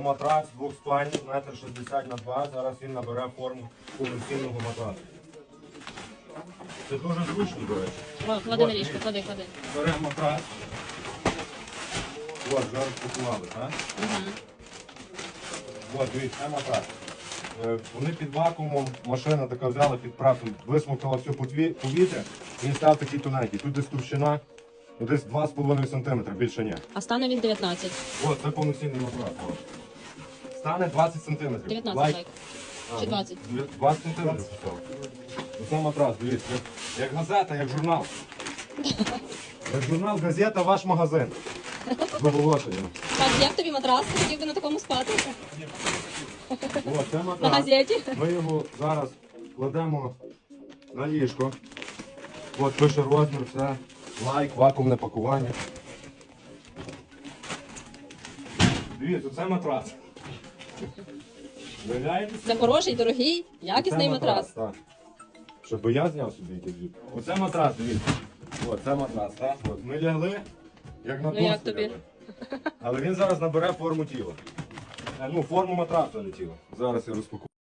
Матрас двохспальний, метр 60 на 2. Зараз він набере форму повноцінного матрасу. Це дуже зручно, до речі. О, клади на Ось, ліжко, клади, клади. Беремо матрас. От, зараз поклали, так? Угу. От, дивіться, це матрас. Е, Вони під вакуумом, машина така взяла під прасу, висмоктала все пові- повітря, він став такий тоненький. Тут десь товщина, ну, десь 2,5 см, більше ні. А стане він 19. От, це повноцінний матрас. От. Стане 20 см. 19 Лайк. лайк. А, Чи 20? 20 см. Оце матрас, дивіться. як- Як газета, як журнал. Як журнал, газета, ваш магазин. З оголошенням. Так, як тобі матрас? Хотів би на такому спати? О, це На матрас. газеті? Ми його зараз кладемо на ліжко. От пише розмір, все. Лайк, вакуумне пакування. Дивіться, це матрас. Це хороший, дорогий, якісний Це матрас. Так. Щоб я зняв собі інтерв'ю. Оце матрас, дивіться. Оце матрас, так? От ми лягли, як на Ну, як тобі? лягли. Але він зараз набере форму тіла. Е, Ну, форму матрасу, а не тіла. Зараз я розпакую.